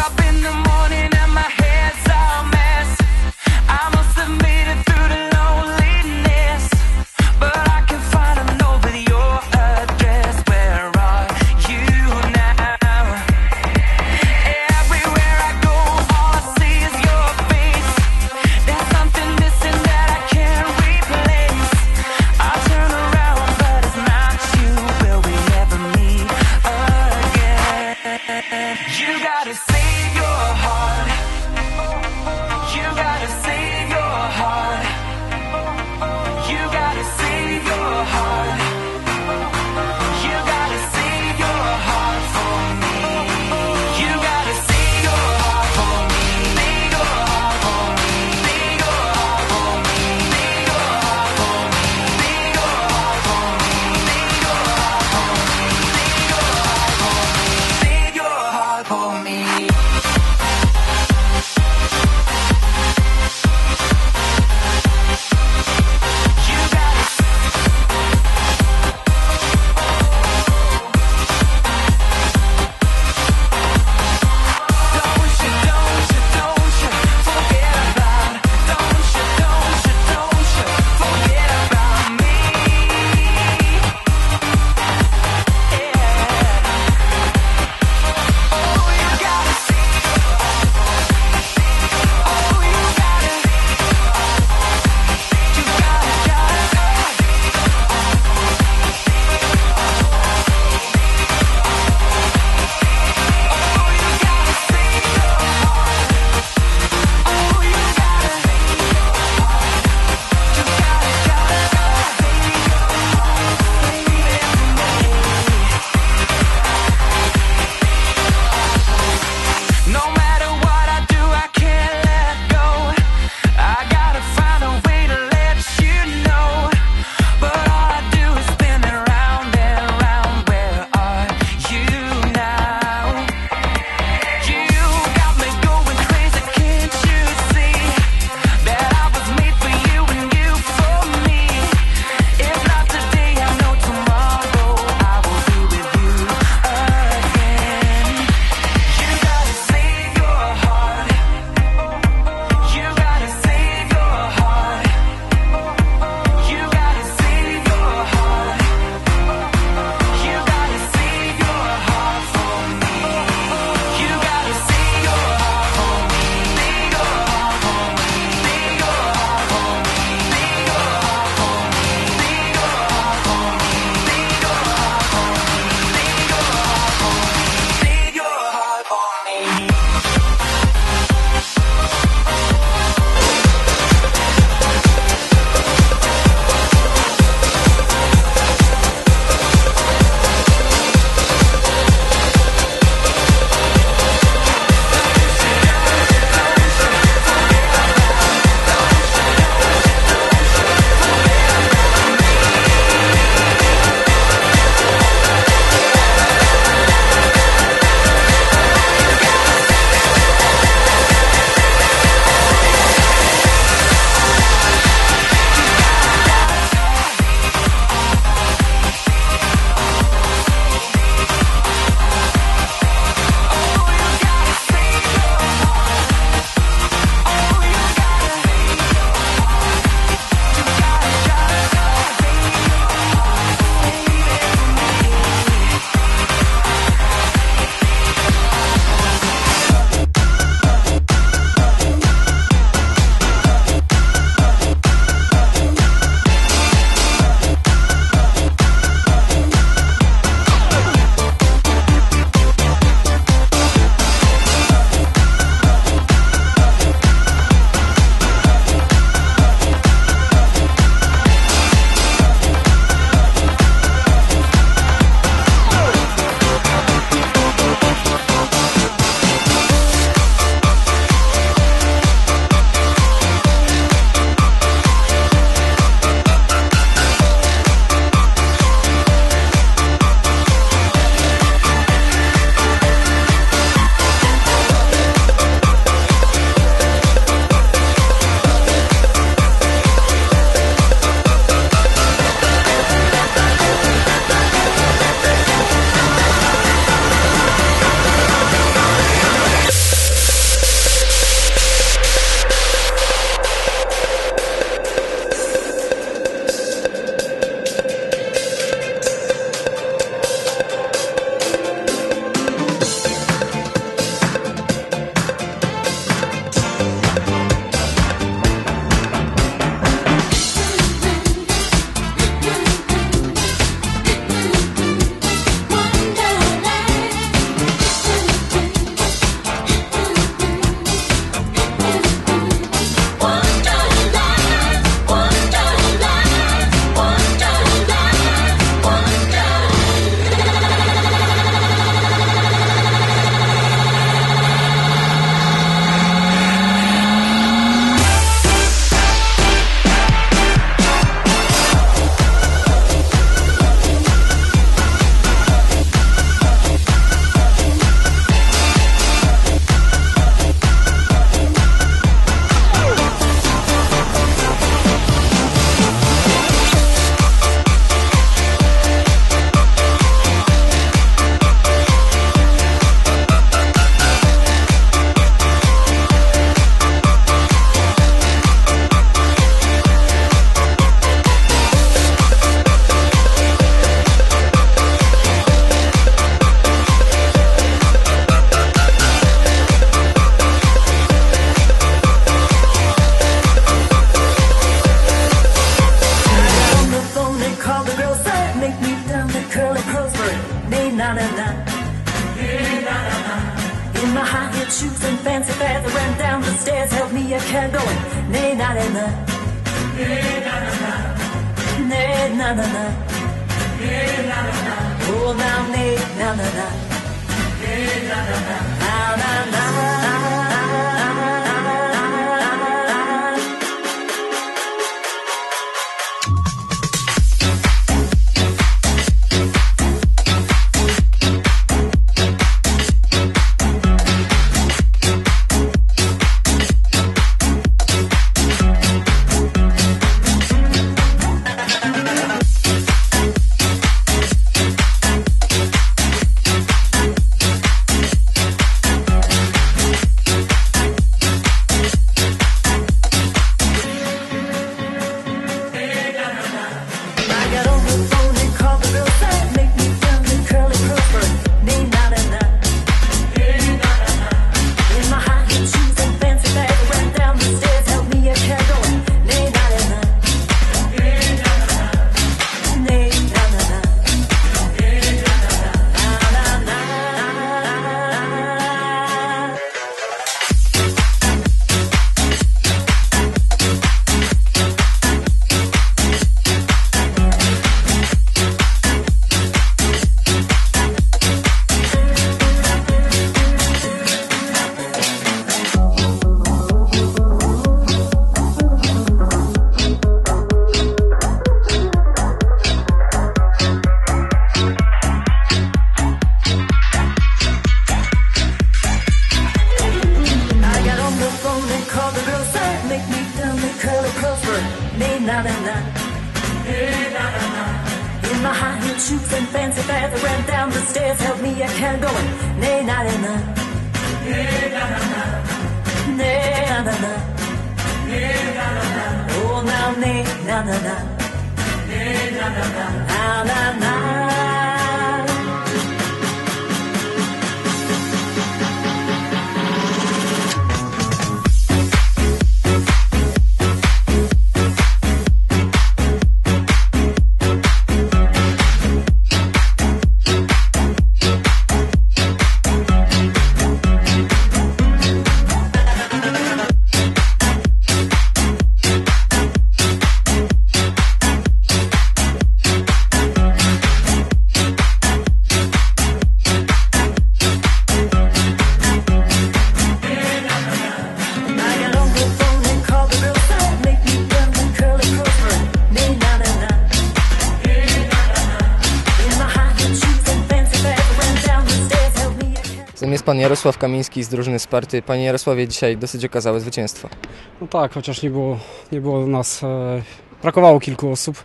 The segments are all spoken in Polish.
up in the morning In my high heel shoes and fancy fads, I ran down the stairs, helped me a cab going. Nay, na, na, na. Nay, na, na, na. Nay, na, na, na. Oh, now, nay, na, na, na. Na, na, na. ねえなれなねえならなねえならなねえならなおなねえならなねえならなあらな Z nami jest pan Jarosław Kamiński z drużyny Sparty. Panie Jarosławie, dzisiaj dosyć okazałe zwycięstwo. No tak, chociaż nie było, nie było nas, e, brakowało kilku osób.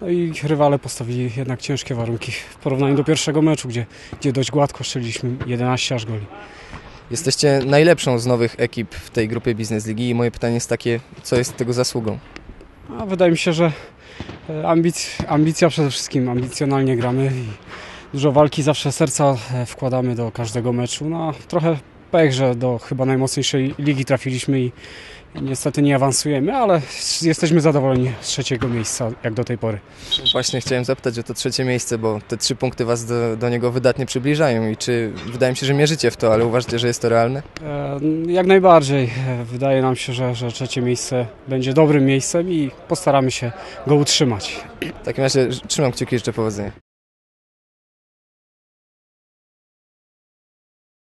No i rywale postawili jednak ciężkie warunki w porównaniu do pierwszego meczu, gdzie, gdzie dość gładko strzeliliśmy 11 aż goli. Jesteście najlepszą z nowych ekip w tej grupie Biznes Ligi i moje pytanie jest takie, co jest tego zasługą? A wydaje mi się, że e, ambic, ambicja przede wszystkim, ambicjonalnie gramy i dużo walki, zawsze serca e, wkładamy do każdego meczu. No trochę pech, że do chyba najmocniejszej ligi trafiliśmy i, niestety nie awansujemy, ale jesteśmy zadowoleni z trzeciego miejsca jak do tej pory. Właśnie chciałem zapytać o to trzecie miejsce, bo te trzy punkty was do, do niego wydatnie przybliżają i czy wydaje mi się, że mierzycie w to, ale uważacie, że jest to realne? E, Jak najbardziej. E, Wydaje nam się, że, że trzecie miejsce będzie dobrym miejscem i postaramy się go utrzymać. W takim razie trzymam kciuki jeszcze powodzenia.